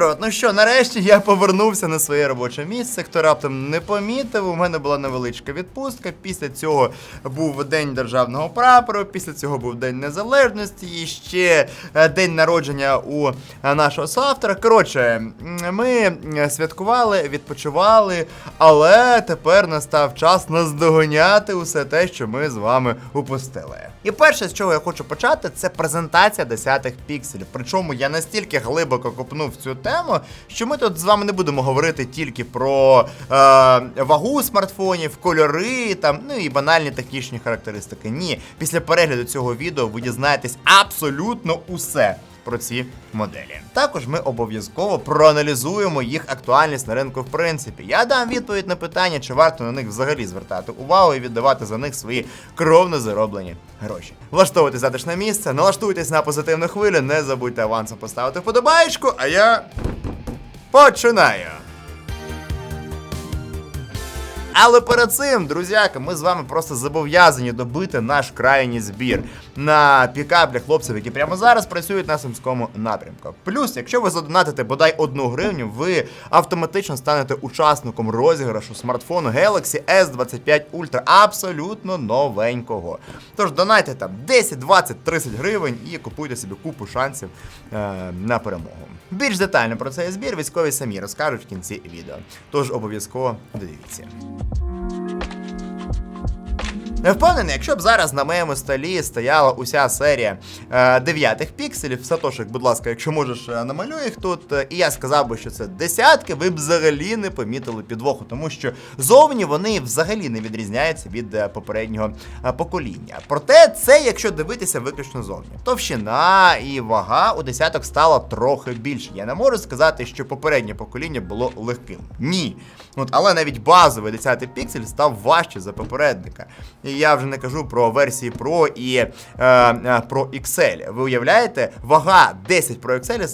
народ, ну що, нарешті я повернувся на своє робоче місце. Хто раптом не помітив, у мене була невеличка відпустка. Після цього був день державного прапору, після цього був День Незалежності і ще е, день народження у е, нашого соавтора. Коротше, ми е, святкували, відпочивали, але тепер настав час наздоганяти усе те, що ми з вами упустили. І перше, з чого я хочу почати, це презентація 10 пікселів. Причому я настільки глибоко копнув цю тему, що ми тут з вами не будемо говорити тільки про е, вагу смартфонів, кольори там, ну і банальні технічні характеристики. Ні, після перегляду цього відео ви дізнаєтесь абсолютно усе. Про ці моделі. Також ми обов'язково проаналізуємо їх актуальність на ринку. В принципі, я дам відповідь на питання, чи варто на них взагалі звертати увагу і віддавати за них свої кровно зароблені гроші. Влаштовуйтесь затишне місце, налаштуйтесь на позитивну хвилю, не забудьте авансом поставити вподобаєчку, а я починаю. Але перед цим, друзяки, ми з вами просто зобов'язані добити наш крайній збір на пікап для хлопців, які прямо зараз працюють на сумському напрямку. Плюс, якщо ви задонатите бодай одну гривню, ви автоматично станете учасником розіграшу смартфону Galaxy S25 Ultra абсолютно новенького. Тож донайте там 10, 20, 30 гривень і купуйте собі купу шансів е, на перемогу. Більш детально про цей збір військові самі розкажуть в кінці відео. Тож обов'язково додивіться. Я впевнений, якщо б зараз на моєму столі стояла уся серія е, дев'ятих пікселів, Сатошик, будь ласка, якщо можеш, е, намалюй їх тут. е, І я сказав би, що це десятки, ви б взагалі не помітили підвоху, тому що зовні вони взагалі не відрізняються від попереднього покоління. Проте це, якщо дивитися виключно зовні. Товщина і вага у десяток стала трохи більше. Я не можу сказати, що попереднє покоління було легким. Ні. От, але навіть базовий 10 піксель став важче за попередника. І я вже не кажу про версії Pro і е, е, про XL. Ви уявляєте, вага 10 Pro XL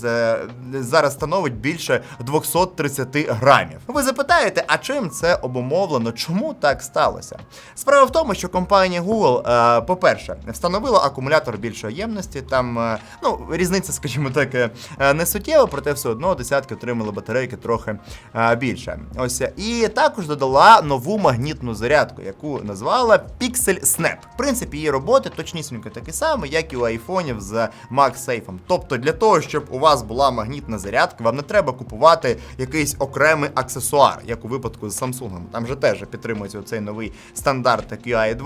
зараз становить більше 230 грамів. Ви запитаєте, а чим це обумовлено? Чому так сталося? Справа в тому, що компанія Google, е, по-перше, встановила акумулятор більшої ємності. Там е, ну різниця, скажімо так, е, не суттєва, проте все одно десятки отримали батарейки трохи е, більше. Ось е, і також додала нову магнітну зарядку, яку назвала Pixel Snap. В принципі, її роботи точнісінько такі самі, як і у айфонів з MagSafe. Тобто, для того, щоб у вас була магнітна зарядка, вам не треба купувати якийсь окремий аксесуар, як у випадку з Samsung. Там же теж підтримується цей новий стандарт QI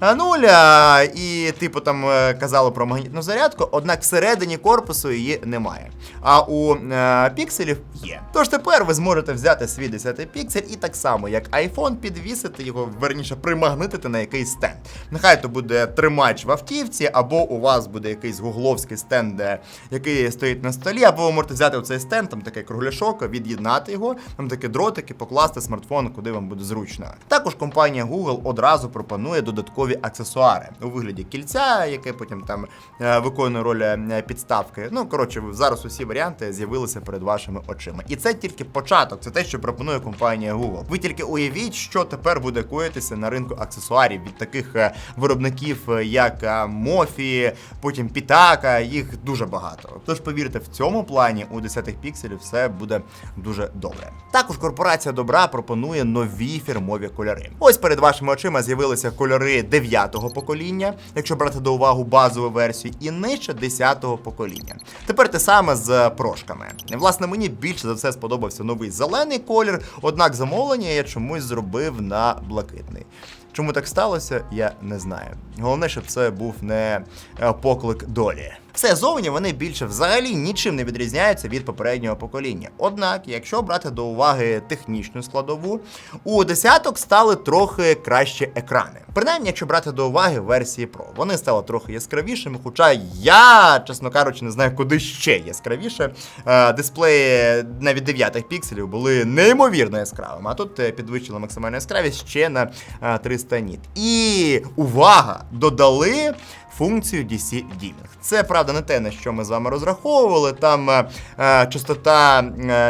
2.0. І, типу, там е, казали про магнітну зарядку, однак всередині корпусу її немає. А у е, пікселів є. Тож тепер ви зможете взяти свій 10 піксель і так само, як iPhone, підвісити його, верніше, примагнитити на якийсь стенд. Нехай то буде тримач в автівці, або у вас буде якийсь гугловський стенд, який стоїть на столі, або ви можете взяти цей стенд, там такий кругляшок, від'єднати його, там такі дротики, покласти смартфон, куди вам буде зручно. Також компанія Google одразу пропонує додаткові аксесуари у вигляді кільця, яке потім там е, виконує роль е, підставки. Ну коротше, зараз усі варіанти з'явилися перед вашими очима. І це тільки початок, це те, що пропонує компанія Google. Ви тільки уявіть, що тепер буде коїтися на ринку аксесуарів від таких е, виробників, е, як е, Мофі, потім Pitaka, їх дуже багато. Тож повірте, в цьому плані у 10 пікселів все буде дуже добре. Також корпорація добра пропонує нові фірмові кольори. Ось перед вашими очима з'явилися кольори 9-го покоління, якщо брати до уваги базову версію, і нижче 10-го покоління. Тепер те саме з прошками. Власне, мені більше за все сподобався новий зелений колір, однак замовлення я чомусь зробив на блакитний. Чому так сталося, я не знаю. Головне, щоб це був не е, поклик долі. Все зовні вони більше взагалі нічим не відрізняються від попереднього покоління. Однак, якщо брати до уваги технічну складову, у десяток стали трохи краще екрани. Принаймні, якщо брати до уваги версії Pro, вони стали трохи яскравішими, хоча я, чесно кажучи, не знаю, куди ще яскравіше. Е, Дисплеї навіть 9 пікселів були неймовірно яскравими, а тут е, підвищили максимальну яскравість ще на е, 300 ніт. І увага! Додали функцію DC Dimming. Це правда не те, на що ми з вами розраховували. Там е, е, частота е,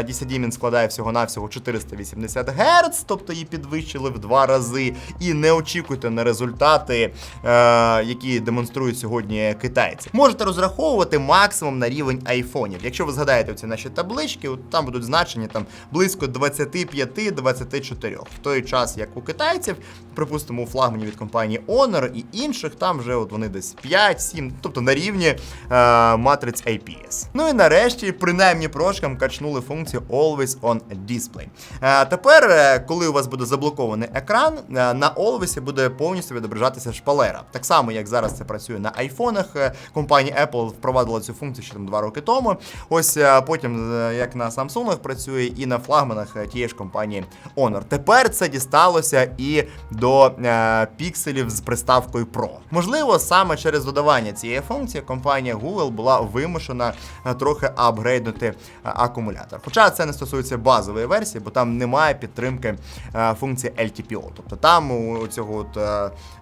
DC Dimming складає всього-навсього 480 Гц, тобто її підвищили в два рази. І не очікуйте на результати, е, які демонструють сьогодні китайці. Можете розраховувати максимум на рівень айфонів. Якщо ви згадаєте ці наші таблички, от там будуть значення там близько 25-24. В той час, як у китайців, припустимо, у флагмані від компанії Honor і інших, там вже от вони десь 5-7, тобто на рівні е, матриць IPS. Ну і нарешті, принаймні прошкам качнули функцію Always on Display. Е, тепер, е, коли у вас буде заблокований екран, е, на Always буде повністю відображатися шпалера. Так само, як зараз це працює на айфонах. Е, Компанія Apple впровадила цю функцію ще там два роки тому. Ось потім, як на Samsung працює, і на флагманах тієї ж компанії Honor. Тепер це дісталося і до е, пікселів з приставкою Pro. Можливо, саме через додавання цієї функції компанія Google була вимушена е, трохи апгрейднути е, акумулятор. Хоча це не стосується базової версії, бо там немає підтримки е, функції LTPO. Тобто там у цього от,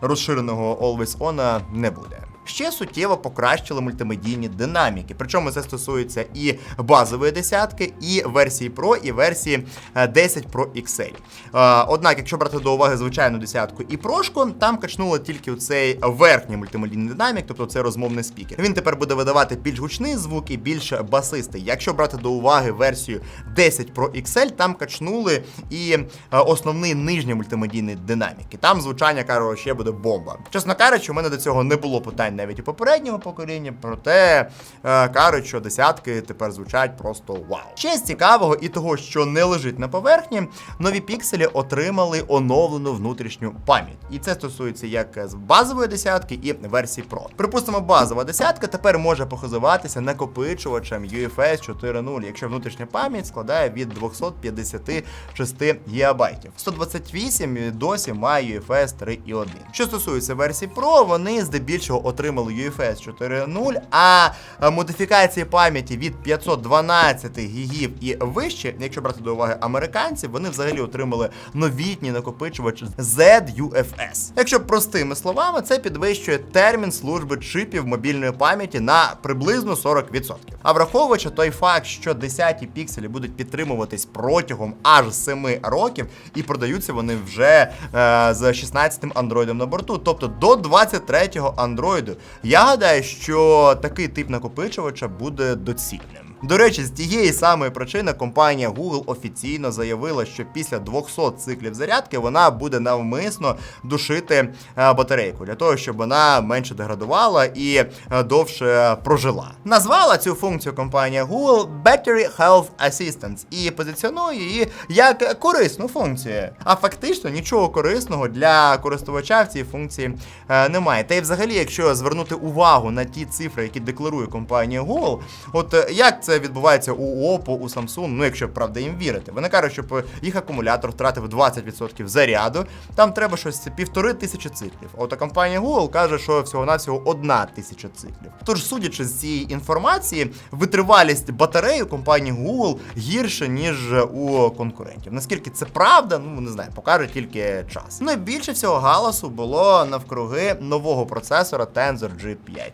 розширеного Always On не буде. Ще суттєво покращили мультимедійні динаміки. Причому це стосується і базової десятки, і версії Pro, і версії е, 10 Pro XL. Е, Однак, якщо брати до уваги звичайну десятку і прошку, там качнуло тільки цей верхній мультимедійний динамік, тобто це розмовний спікер. Він тепер буде видавати більш гучний звук і більш басистий. Якщо брати до уваги версію 10 Pro XL, там качнули і е, основний нижній мультимедійний динамік. І там звучання кажу, ще буде бомба. Чесно кажучи, у мене до цього не було питань навіть у попереднього покоління, проте е, кажуть, що десятки тепер звучать просто вау. Ще з цікавого і того, що не лежить на поверхні, нові пікселі отримали оновлену внутрішню пам'ять. І це стосується як з базової десятки і версії Pro. Припустимо, базова десятка тепер може похизуватися накопичувачем UFS 4.0, якщо внутрішня пам'ять складає від 256 ГБ. 128 досі має UFS 3.1. Що стосується версії Pro, вони здебільшого отримали UFS 4.0, а модифікації пам'яті від 512 гігів і вище, якщо брати до уваги американців, вони взагалі отримали новітній накопичувач ZUFS. Якщо простими словами, це підвищує термін служби чипів мобільної пам'яті на приблизно 40%. А враховуючи той факт, що 10 пікселі будуть підтримуватись протягом аж 7 років, і продаються вони вже е, з 16-м андроїдом на борту, тобто до 23-го андроїду. Я гадаю, що такий тип накопичувача буде доцільним. До речі, з тієї самої причини компанія Google офіційно заявила, що після 200 циклів зарядки вона буде навмисно душити е, батарейку для того, щоб вона менше деградувала і е, довше прожила. Назвала цю функцію компанія Google Battery Health Assistance і позиціонує її як корисну функцію. А фактично нічого корисного для користувача в цій функції е, немає. Та й взагалі, якщо звернути увагу на ті цифри, які декларує компанія Google, от як це відбувається у Oppo, у Samsung, ну якщо правда їм вірити. Вони кажуть, щоб їх акумулятор втратив 20% заряду, там треба щось півтори тисячі циклів. От компанія Google каже, що всього-навсього одна тисяча циклів. Тож, судячи з цієї інформації, витривалість батареї у компанії Google гірше, ніж у конкурентів. Наскільки це правда, ну не знаю, покаже тільки час. Ну і більше всього галасу було навкруги нового процесора Tensor G5.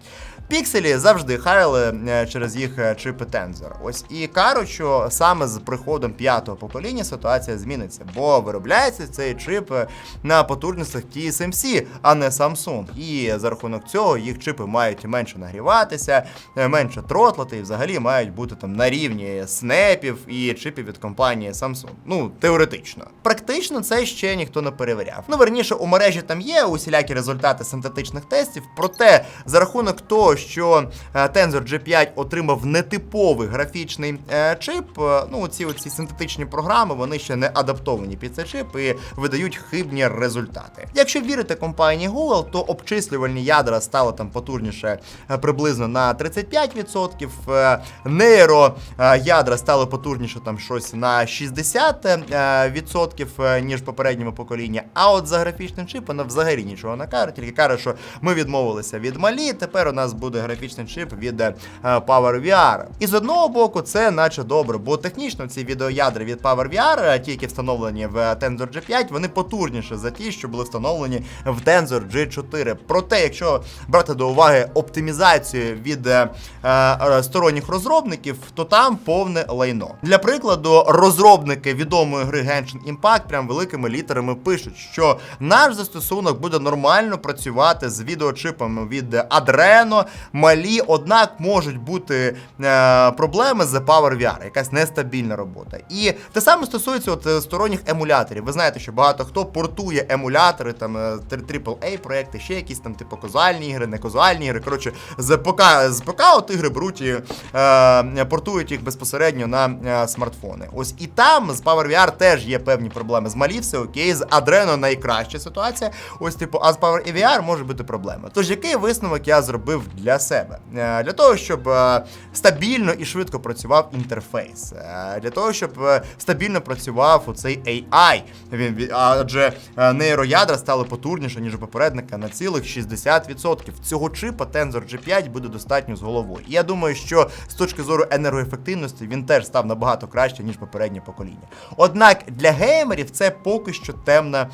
Пікселі завжди хайли е, через їх е, чипи Tensor. Ось і кажуть, що саме з приходом п'ятого покоління ситуація зміниться, бо виробляється цей чип е, на потужностях TSMC, а не Samsung. І за рахунок цього їх чипи мають менше нагріватися, менше тротлити, і взагалі мають бути там на рівні снепів і чипів від компанії Samsung. Ну, теоретично. Практично це ще ніхто не перевіряв. Ну, верніше, у мережі там є усілякі результати синтетичних тестів, проте за рахунок того, що е, Tensor G5 отримав нетиповий графічний е, чип, е, ну ці оці синтетичні програми вони ще не адаптовані під цей чип і видають хибні результати. Якщо вірити компанії Google, то обчислювальні ядра стали там потужніше приблизно на 35%, е, нейро е, ядра стали потужніше там щось на 60% е, ніж попередньому покоління. А от за графічним чипом вона взагалі нічого не каже, тільки каже, що ми відмовилися від малі, тепер у нас буде буде графічний чип від е, PowerVR. І з одного боку, це наче добре, бо технічно ці відеоядра від PowerVR, е, ті, які встановлені в Tensor G5, вони потужніші за ті, що були встановлені в Tensor G4. Проте, якщо брати до уваги оптимізацію від е, е, сторонніх розробників, то там повне лайно. Для прикладу, розробники відомої гри Genshin Impact прям великими літерами пишуть, що наш застосунок буде нормально працювати з відеочипами від Adreno, малі, однак можуть бути е, проблеми з PowerVR, якась нестабільна робота. І те саме стосується от е, сторонніх емуляторів. Ви знаєте, що багато хто портує емулятори, там е, AAA проекти, ще якісь там типу казуальні ігри, не казуальні ігри. Коротше, з ПК з ПК от ігри беруть і е, портують їх безпосередньо на е, смартфони. Ось і там з PowerVR теж є певні проблеми. З Малі все окей, з Adreno найкраща ситуація. Ось, типу, а з PowerVR може бути проблема. Тож який висновок я зробив для себе? Е, Для того, щоб е, стабільно і швидко працював інтерфейс, Е, для того, щоб стабільно працював оцей AI. Він адже нейроядра стали потужніше, ніж у попередника на цілих 60%. Цього чипа Tensor G5 буде достатньо з головою. І я думаю, що з точки зору енергоефективності він теж став набагато краще, ніж попереднє покоління. Однак для геймерів це поки що темна,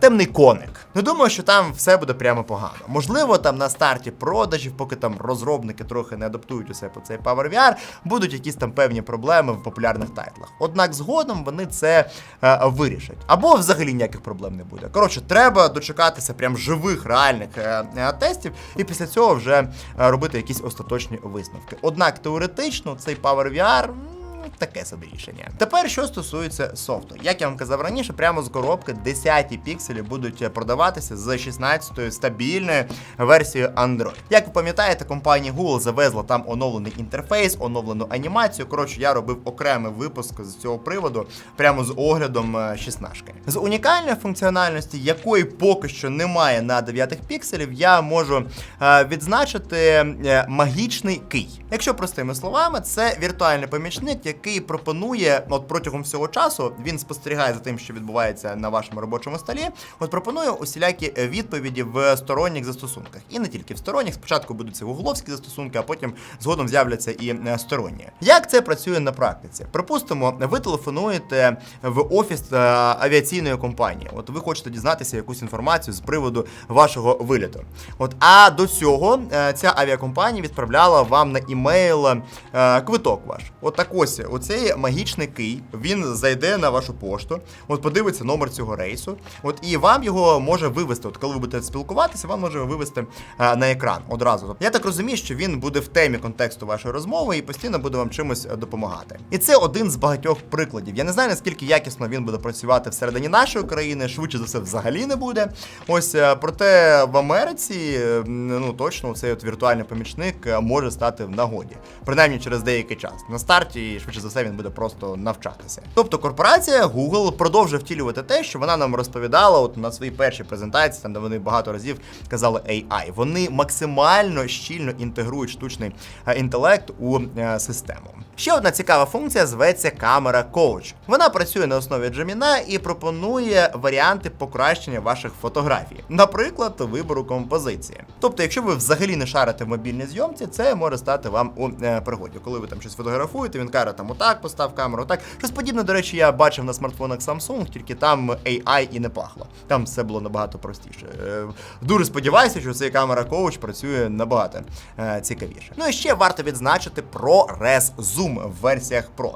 темний коник. Не думаю, що там все буде прямо погано. Можливо, там на старті продажів, поки там розробники трохи не адаптують усе по цей PowerVR, будуть якісь там певні проблеми в популярних тайтлах. Однак згодом вони це е, вирішать. Або взагалі ніяких проблем не буде. Коротше, треба дочекатися прям живих реальних е, е, тестів, і після цього вже е, робити якісь остаточні висновки. Однак теоретично цей PowerVR м, Таке собі рішення. Тепер, що стосується софту, як я вам казав раніше, прямо з коробки 10 пікселі будуть е, продаватися з 16 стабільною версією Android. Як ви пам'ятаєте, компанія Google завезла там оновлений інтерфейс, оновлену анімацію. Коротше, я робив окремий випуск з цього приводу, прямо з оглядом е, 16. З унікальної функціональності, якої поки що немає на 9 пікселів, я можу е, відзначити е, магічний кий. Якщо простими словами, це віртуальний помічник, пропонує, от протягом всього часу, він спостерігає за тим, що відбувається на вашому робочому столі. От пропонує усілякі е, відповіді в сторонніх застосунках. І не тільки в сторонніх. Спочатку будуть це гугловські застосунки, а потім згодом з'являться і е, сторонні. Як це працює на практиці? Припустимо, ви телефонуєте в офіс е, авіаційної компанії. От ви хочете дізнатися якусь інформацію з приводу вашого виліту. От а до цього ця авіакомпанія відправляла вам на імейл квиток ваш. От так ось, оцей магічний кий, він зайде на вашу пошту, от подивиться номер цього рейсу, от і вам його може вивести. От коли ви будете спілкуватися, вам може вивести е, на екран одразу. Тобто, Я так розумію, що він буде в темі контексту вашої розмови і постійно буде вам чимось е, допомагати. І це один з багатьох прикладів. Я не знаю наскільки якісно він буде працювати всередині нашої країни, швидше за все, взагалі не буде. Ось е, проте в Америці ну точно цей от віртуальний помічник може стати в нагоді, принаймні через деякий час. На старті, швидше за все, він буде просто навчатися. Тобто корпорація Google продовжує втілювати те, що вона нам розповідала от на своїй першій презентації, там де вони багато разів казали AI. Вони максимально щільно інтегрують штучний е, інтелект у е, систему. Ще одна цікава функція зветься камера коуч. Вона працює на основі Gemini і пропонує варіанти покращення ваших фотографій, наприклад, вибору композиції. Тобто, якщо ви взагалі не шарите в мобільній зйомці, це може стати вам у е, пригоді. Коли ви там щось фотографуєте, він каже там отак постав камеру, отак. Щось подібне, до речі, я бачив на смартфонах Samsung, тільки там AI і не пахло. Там все було набагато простіше. Е, Дуже сподіваюся, що цей камера коуч працює набагато е, цікавіше. Ну і ще варто відзначити про Res Zoom в версіях Pro.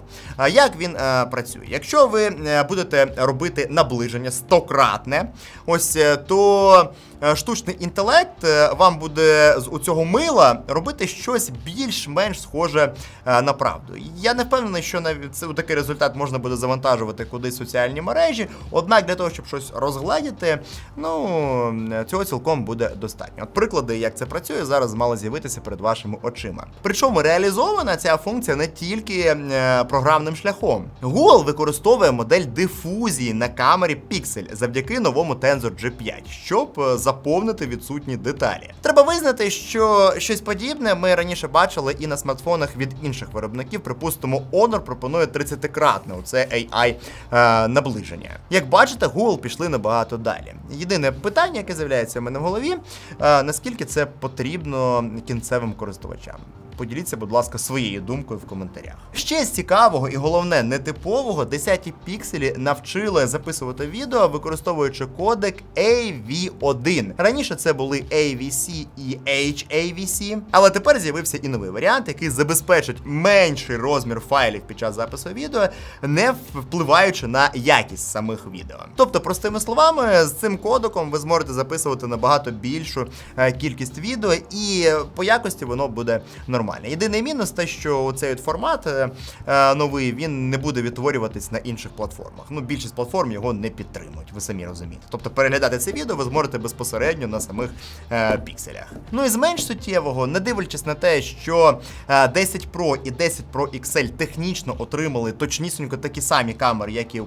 Як він е, працює? Якщо ви будете робити наближення стократне, ось то штучний інтелект е, вам буде з у цього мила робити щось більш-менш схоже е, на правду. Я не впевнений, що навіть це такий результат можна буде завантажувати кудись соціальні мережі. Однак для того, щоб щось розгледіти, ну цього цілком буде достатньо. От приклади, як це працює, зараз мало з'явитися перед вашими очима. Причому реалізована ця функція не тільки е, програмним шляхом. Google використовує модель дифузії на камері Pixel завдяки новому Tensor G5, щоб е, заповнити відсутні деталі. Треба визнати, що щось подібне ми раніше бачили і на смартфонах від інших виробників, припустимо, Honor пропонує 30-кратне оце AI е, наближення. Як бачите, Google пішли набагато далі. Єдине питання, яке з'являється в мене в голові, е, наскільки це потрібно кінцевим користувачам. Поділіться, будь ласка, своєю думкою в коментарях. Ще з цікавого і головне нетипового 10 пікселі навчили записувати відео, використовуючи кодек AV1. Раніше це були AVC і HAVC, але тепер з'явився і новий варіант, який забезпечить менший розмір файлів під час запису відео, не впливаючи на якість самих відео. Тобто, простими словами, з цим кодеком ви зможете записувати набагато більшу е, кількість відео, і по якості воно буде нормально. Єдиний мінус те, що цей от формат е, е, новий він не буде відтворюватись на інших платформах. Ну, більшість платформ його не підтримують, ви самі розумієте. Тобто переглядати це відео ви зможете безпосередньо на самих е, пікселях. Ну і з менш суттєвого, не дивлячись на те, що е, 10 Pro і 10 Pro XL технічно отримали точнісінько такі самі камери, як і у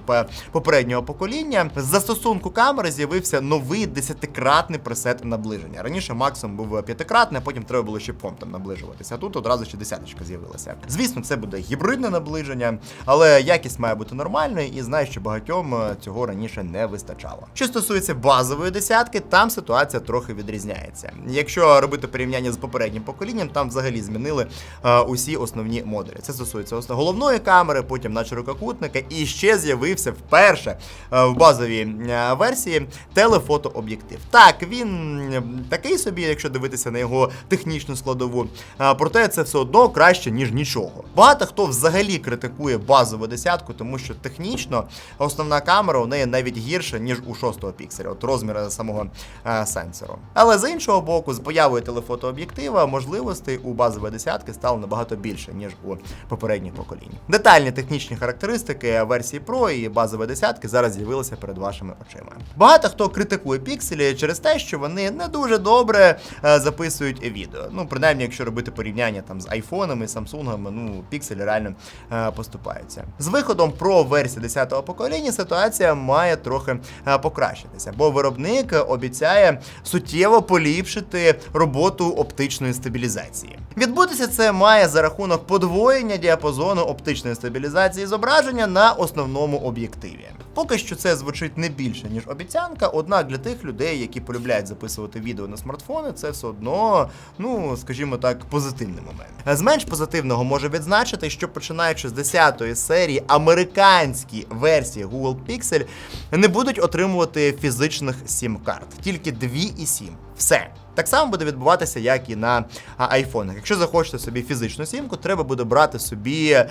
попереднього покоління. З застосунку камери з'явився новий десятикратний пресет наближення. Раніше максимум був п'ятикратний, а потім треба було ще помпом наближуватися. Тут одразу ще десяточка з'явилася. Звісно, це буде гібридне наближення, але якість має бути нормальною і знаю, що багатьом е, цього раніше не вистачало. Що стосується базової десятки, там ситуація трохи відрізняється. Якщо робити порівняння з попереднім поколінням, там взагалі змінили е, усі основні модулі. Це стосується ос- головної камери, потім на ширококутника, і ще з'явився вперше е, в базовій е, версії телефотооб'єктив. Так, він такий собі, якщо дивитися на його технічну складову, е, проте це все одно краще, ніж нічого. Багато хто взагалі критикує базову десятку, тому що технічно основна камера у неї навіть гірша, ніж у шостого пікселя, от розмір самого е, сенсору. Але з іншого боку, з появою телефотооб'єктива можливостей у базової десятки стало набагато більше, ніж у попередніх поколінь. Детальні технічні характеристики версії Pro і базової десятки зараз з'явилися перед вашими очима. Багато хто критикує пікселі через те, що вони не дуже добре е, записують відео. Ну, принаймні, якщо робити порівняння там з айфонами, самсунгами, ну пікселі реально е, поступаються. З виходом Pro версії 10-го покоління ситуація має трохи е, покращитися, бо виробник обіцяє суттєво поліпшити роботу оптичної стабілізації. Відбутися це має за рахунок подвоєння діапазону оптичної стабілізації зображення на основному об'єктиві. Поки що це звучить не більше, ніж обіцянка, однак для тих людей, які полюбляють записувати відео на смартфони, це все одно, ну скажімо так, позитивний момент. З менш позитивного може відзначити, що починаючи з 10-ї серії, американські версії Google Pixel не будуть отримувати фізичних сім-карт, тільки 2 і 7. Все. Так само буде відбуватися, як і на айфонах. Якщо захочете собі фізичну сімку, треба буде брати собі е,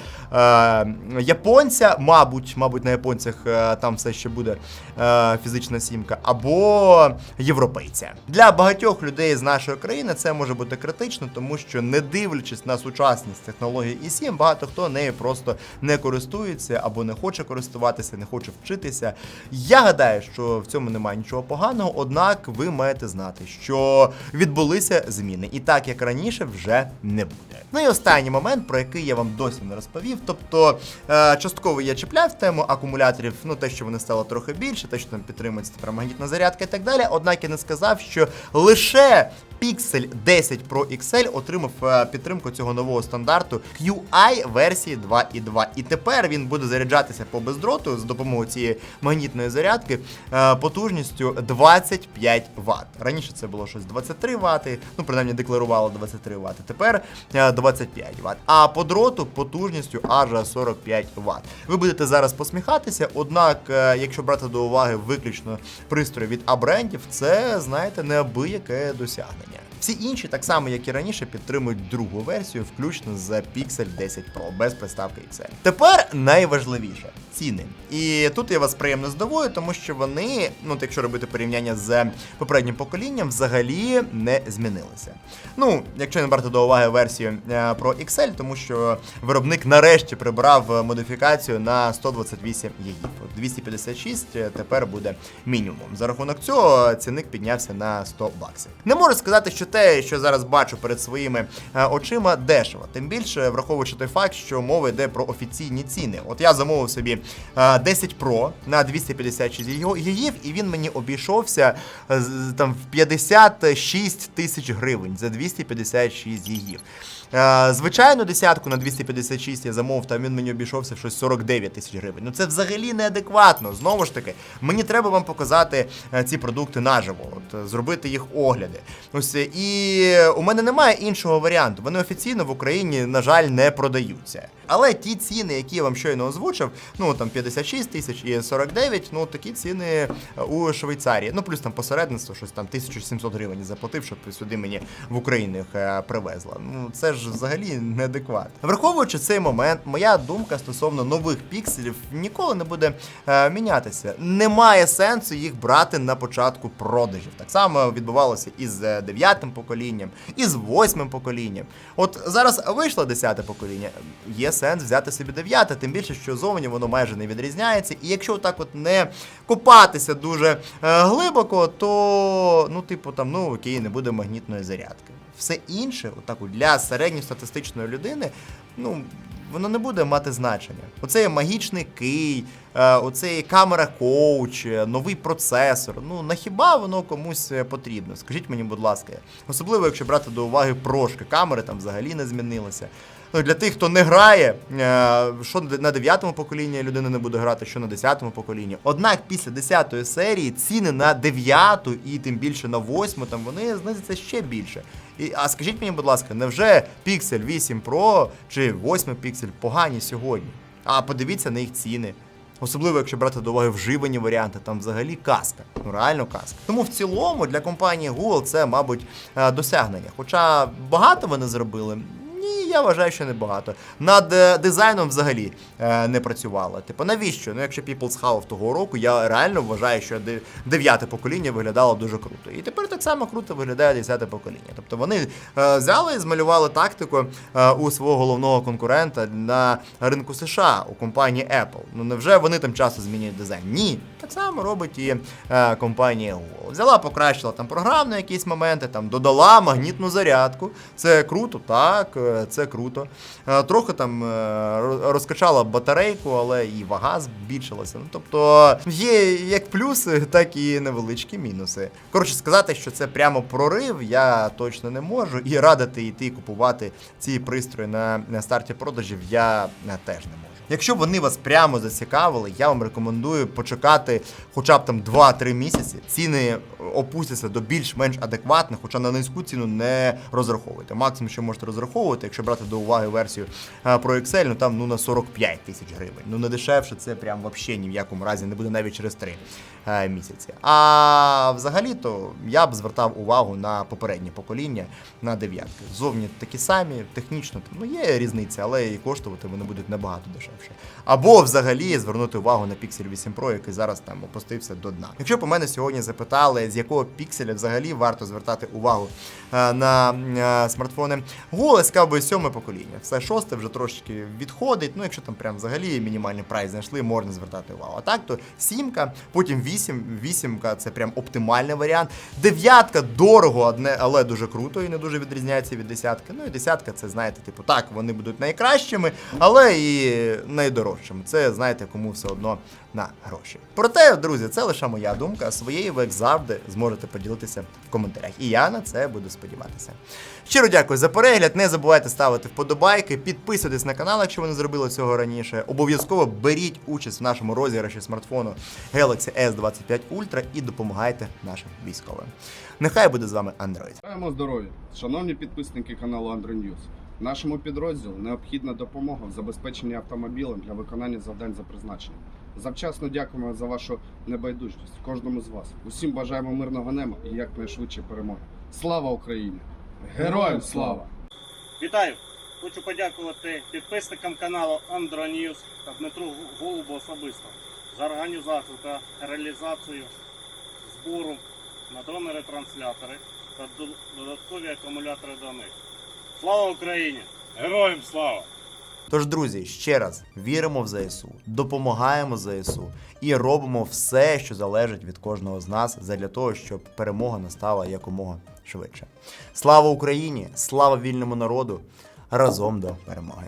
японця, мабуть, мабуть, на японцях е, там все ще буде е, фізична сімка, або європейця. Для багатьох людей з нашої країни це може бути критично, тому що не дивлячись на сучасність технології і 7 багато хто нею просто не користується або не хоче користуватися, не хоче вчитися. Я гадаю, що в цьому немає нічого поганого, однак ви маєте знати, що відбулися зміни, і так як раніше вже не буде. Ну і останній момент, про який я вам досі не розповів. Тобто е, частково я чіпляв тему акумуляторів, ну те, що вони стало трохи більше, те, що там підтримується магнітна зарядка і так далі. Однак я не сказав, що лише Pixel 10 Pro XL отримав е, підтримку цього нового стандарту QI версії 2.2. І тепер він буде заряджатися по бездроту з допомогою цієї магнітної зарядки е, потужністю 25 Вт. Раніше це було щось 23 Вт, ну принаймні декларувало 23 Вт. Тепер е, 25 Вт. А по дроту потужністю аж 45 Вт. Ви будете зараз посміхатися, однак, е, якщо брати до уваги виключно пристрої від А-брендів, це знаєте неабияке досягнення. Всі інші, так само як і раніше, підтримують другу версію, включно з Pixel 10 Pro без приставки XL. Тепер найважливіше ціни. І тут я вас приємно здивую, тому що вони, ну якщо робити порівняння з попереднім поколінням, взагалі не змінилися. Ну, якщо не брати до уваги версію е, Pro XL, тому що виробник нарешті прибрав модифікацію на 128 єгів. 256 тепер буде мінімум. За рахунок цього цінник піднявся на 100 баксів. Не можу сказати, що те, що зараз бачу перед своїми е, очима, дешево. Тим більше, враховуючи той факт, що мова йде про офіційні ціни. От я замовив собі е, е, 10 Pro на 256 гіго- гігів, і він мені обійшовся е, там в 56 тисяч гривень за 256 гігів. Звичайну десятку на 256 я замовив, там він мені обійшовся щось 49 тисяч гривень. Ну це взагалі неадекватно. Знову ж таки, мені треба вам показати ці продукти наживо, от, зробити їх огляди. Ось е, і у мене немає іншого варіанту. Вони офіційно в Україні, на жаль, не продаються. Але ті ціни, які я вам щойно озвучив, ну там 56 тисяч і 49, ну такі ціни е, у Швейцарії. Ну плюс там посередництво, щось там 1700 гривень заплатив, щоб сюди мені в Україну їх е, привезла. Ну це ж взагалі неадекватно. Враховуючи цей момент, моя думка стосовно нових пікселів ніколи не буде е, мінятися. Немає сенсу їх брати на початку продажів. Так само відбувалося і з дев'ятим поколінням, і з восьмим поколінням. От зараз вийшло десяте покоління. Є сенс взяти собі дев'яте, тим більше, що зовні воно майже не відрізняється. І якщо так от не копатися дуже е, глибоко, то ну, типу, там, ну окей, не буде магнітної зарядки. Все інше, отак от, для середньостатистичної людини, ну. Воно не буде мати значення. Оцей магічний кий, оцей камера коуч, е, новий процесор. Ну на хіба воно комусь е, потрібно? Скажіть мені, будь ласка, особливо якщо брати до уваги прошки, камери там взагалі не змінилися. Ну, для тих, хто не грає, е, що на дев'ятому поколінні людина не буде грати, що на десятому поколінні. Однак після десятої серії ціни на дев'яту і тим більше на восьму, там вони знизяться ще більше. І, а скажіть мені, будь ласка, невже Pixel 8 Pro чи 8 Pixel погані сьогодні? А подивіться на їх ціни. Особливо, якщо брати до уваги вживані варіанти, там взагалі казка. Ну реально казка. Тому в цілому для компанії Google це, мабуть, е, досягнення. Хоча багато вони зробили. Ні, я вважаю, що небагато. Над е, дизайном взагалі е, не працювала. Типу, навіщо? Ну, якщо People's House того року, я реально вважаю, що дев'яте покоління виглядало дуже круто. І тепер так само круто виглядає десяте покоління. Тобто вони е, взяли і змалювали тактику у свого головного конкурента на ринку США у компанії Apple. Ну невже вони там часто змінюють дизайн? Ні. Так само робить і компанія Google. Взяла, покращила там програмно якісь моменти, там додала магнітну зарядку. Це круто, так, це круто. Е, трохи там е, розкачала батарейку, але і вага збільшилася. Ну тобто є як плюси, так і невеличкі мінуси. Коротше, сказати, що це прямо прорив, я точно не можу. І радити йти купувати ці пристрої на, старті продажів я е, теж не можу. Якщо вони вас прямо зацікавили, я вам рекомендую почекати хоча б там 2-3 місяці. Ціни опустяться до більш-менш адекватних, хоча на низьку ціну не розраховуйте. Максимум, що можете розраховувати, якщо брати до уваги версію е, про Excel, ну там ну на 45 тисяч гривень. Ну не дешевше, це прям вообще ні в якому разі не буде навіть через 3 е, місяці. А взагалі-то я б звертав увагу на попереднє покоління на дев'ятки. Зовні такі самі, технічно ну є різниця, але і коштувати вони будуть набагато дешевше. Або взагалі звернути увагу на Pixel 8 Pro, який зараз там опустився до дна. Якщо у мене сьогодні запитали, з якого пікселя взагалі варто звертати увагу е, на е, смартфони сказав би сьоме покоління. Все шосте вже трошечки відходить. Ну, якщо там прям взагалі мінімальний прайс знайшли, можна звертати увагу. А так то сімка, потім вісім. Вісімка це прям оптимальний варіант. Дев'ятка дорого, але дуже круто і не дуже відрізняється від десятки. Ну і десятка, це знаєте, типу, так, вони будуть найкращими, але і найдорожчими. Це знаєте, кому все одно на гроші. Проте, друзі, це лише моя думка. Своєю ви завжди зможете поділитися в коментарях. І я на це буду сподіватися. Щиро дякую за перегляд. Не забувайте ставити вподобайки, підписуйтесь на канал, якщо ви не зробили цього раніше. Обов'язково беріть участь в нашому розіграші смартфону Galaxy S25 Ultra і допомагайте нашим військовим. Нехай буде з вами Android. Бажаємо здоров'я, шановні підписники каналу Android Нашому підрозділу необхідна допомога в забезпеченні автомобілем для виконання завдань за призначенням. Завчасно дякуємо за вашу небайдужність кожному з вас. Усім бажаємо мирного неба і якнайшвидше перемоги. Слава Україні! Героям слава! Вітаю! Хочу подякувати підписникам каналу News та Дмитру Голубу особисто за організацію та реалізацію збору на дрони-ретранслятори та додаткові акумулятори до них. Слава Україні! Героям слава! Тож, друзі, ще раз віримо в ЗСУ, допомагаємо ЗСУ і робимо все, що залежить від кожного з нас, задля того, щоб перемога настала якомога швидше. Слава Україні! Слава вільному народу! Разом до перемоги!